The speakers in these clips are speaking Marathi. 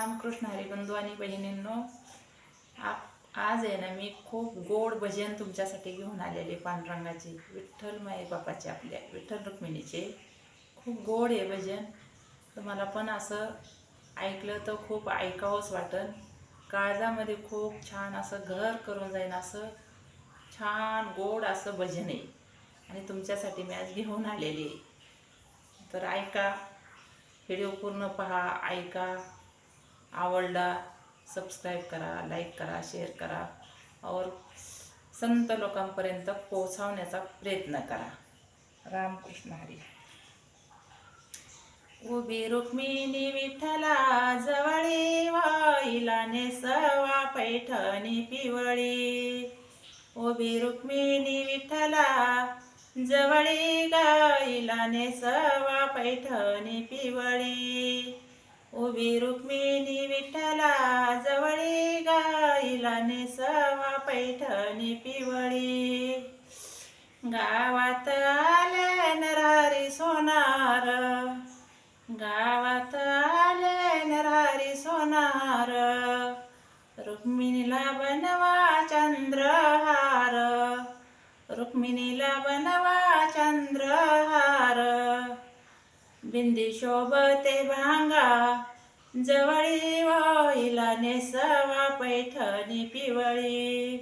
रामकृष्ण हरिबंधू आणि बहिणींनो आप आज आहे ना मी खूप गोड भजन तुमच्यासाठी घेऊन आलेले पांडुरंगाचे विठ्ठल माई बापाचे आपल्या विठ्ठल रुक्मिणीचे. खूप गोड आहे भजन. तुम्हाला पण असं ऐकलं तर खूप ऐकावंच वाटन. काळजामध्ये खूप छान असं घर करून जाईन असं छान गोड असं भजन आहे. आणि तुमच्यासाठी मी आज घेऊन आलेली आहे. तर ऐका व्हिडिओ पूर्ण पहा ऐका. आवडला सबस्क्राईब करा लाईक करा शेअर करा. और संत लोकांपर्यंत पोहोचवण्याचा प्रयत्न करा. रामकृष्ण हरी. उभी रुक्मिणी विठ्ठला जवळी वाईला नेसवा पैठणी पिवळी. उभी रुक्मिणी विठ्ठला जवळी गाईला नेसवा पैठणी पिवळी. उभी रुक्मिणी विठ्ठला जवळी गाईला नेसवा पैठणी पिवळी. गावात आले नरारी सोनार. गावात आले नरारी सोनार. रुक्मिणीला बनवा चंद्रहार. रुक्मिणीला बनवा चंद्रहार. बिंदी शोभते भांगा. जवळी वाईला नेसवा पैठणी पिवळी.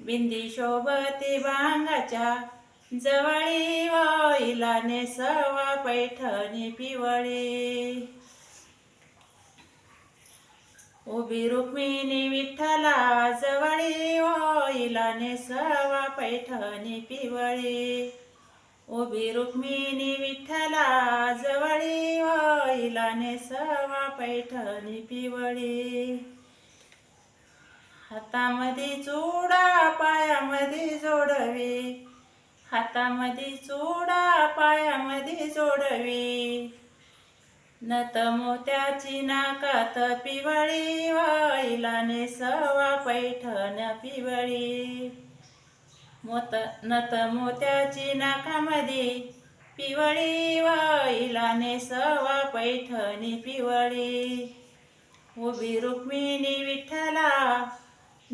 बिंदी शोभते भांगाच्या. जवळी वाईला नेसवा पैठणी पिवळी. उभी रुक्मिणी विठ्ठला जवळी वाईला नेसवा पैठणी पिवळी. उभी रुक्मिणी विठ्ठला जवळी होईला नेसवा पैठणी पिवळी. हातामध्ये चुडा पायामध्ये जोडवी. हातामध्ये चुडा पायामध्ये जोडवी. नत मोत्याची नाकात पिवळी वाईला नेसवा पैठण पिवळी. मोत नत मोत्याची नाकामध्ये. पिवळी वाईला नेसवा पैठणी पिवळी. उभी रुक्मिणी विठ्ठला.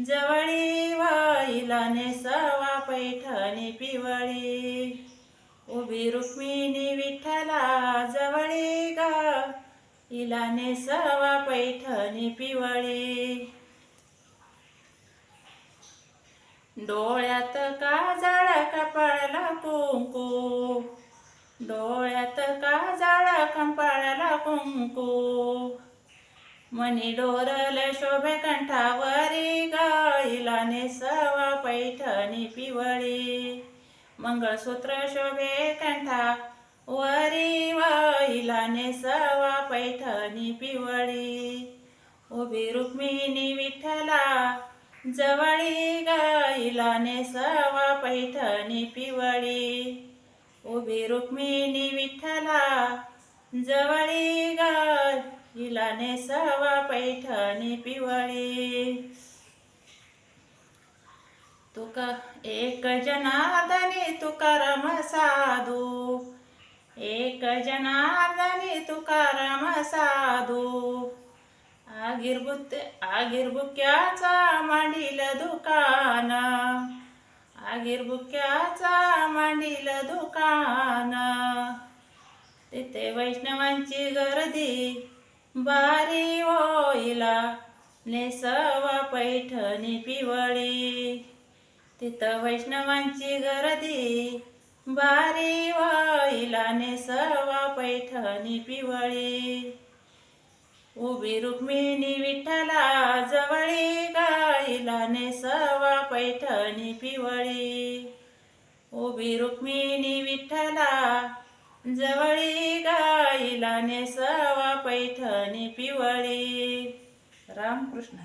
जवळी वाईला नेसवा पैठणी पिवळी. उभी रुक्मिणी विठ्ठला. जवळी ग. इला नेसवा पैठणी पिवळी. डोळ्यात काजळ कपाळाला कुंकू. डोळ्यात काजळ कंपाळाला कुंकू. मनी डोरल शोभे कंठावरी गाईला नेसवा पैठणी पिवळी. मंगळसूत्र शोभे कंठा वरी वाईला नेसवा पैठणी पिवळी. उभी रुक्मिणी विठ्ठला जवळी गाईला नेसावा पैठणी पिवळी. उभी रुक्मिणी विठ्ठला जवळी गाईला नेसावा पैठणी पिवळी. तुका एक जनार्दनी तुकाराम साधू. एक जनार्दनी तुकाराम साधू. आगिरबुत आगिरबुक्याचा मांडील दुकान आगिरबुक्याचा मांडील दुकान तिथे वैष्णवांची गर्दी बारी होईला नेसवा पैठणी पिवळी तिथं वैष्णवांची गर्दी बारी वाईला नेसवा पैठणी पिवळी उभी रुक्मिणी विठ्ठला जवळी गाईला नेसवा पैठणी पिवळी. उभी रुक्मिणी विठ्ठला जवळी गाईला नेसवा पैठणी पिवळी. रामकृष्ण